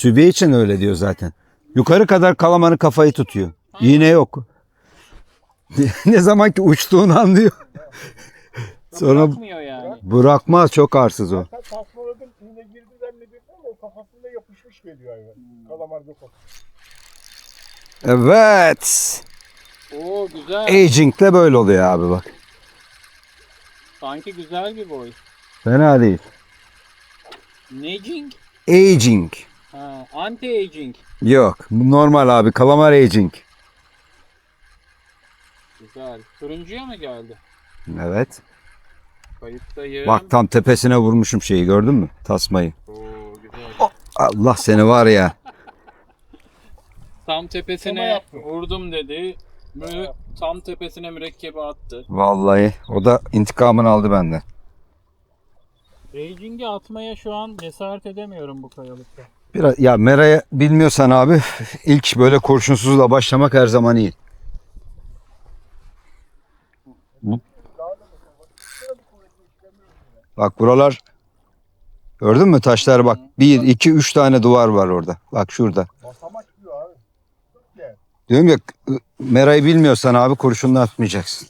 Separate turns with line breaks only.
Sübye için öyle diyor zaten. Yukarı kadar kalamarın kafayı tutuyor. İğne yok. ne zaman ki uçtuğunu anlıyor. Sonra
Bırakmıyor yani.
bırakmaz çok arsız o.
Ben tasmaladım iğne girdi zannediyorum ama o kafasında yapışmış geliyor hayvan. Kalamar yok.
Evet.
Oo güzel.
Aging de böyle oluyor abi bak.
Sanki güzel bir boy.
Fena değil.
Neging?
Aging.
Ha, anti-aging.
Yok. bu Normal abi. Kalamar aging.
Güzel. Turuncuya mı geldi?
Evet.
Kayıttayım.
Bak tam tepesine vurmuşum şeyi gördün mü? Tasmayı.
Oo güzel.
Allah seni var ya.
Tam tepesine vurdum dedi. Mü tam tepesine mürekkebi attı.
Vallahi o da intikamını aldı benden.
Aging'i atmaya şu an cesaret edemiyorum bu kayalıkta.
Biraz ya meraya bilmiyorsan abi ilk böyle kurşunsuzla başlamak her zaman iyi. Bu- Bak buralar gördün mü taşlar bak bir iki üç tane duvar var orada. Bak şurada.
Basamak diyor abi.
Diyorum ya merayı bilmiyorsan abi kurşunla atmayacaksın.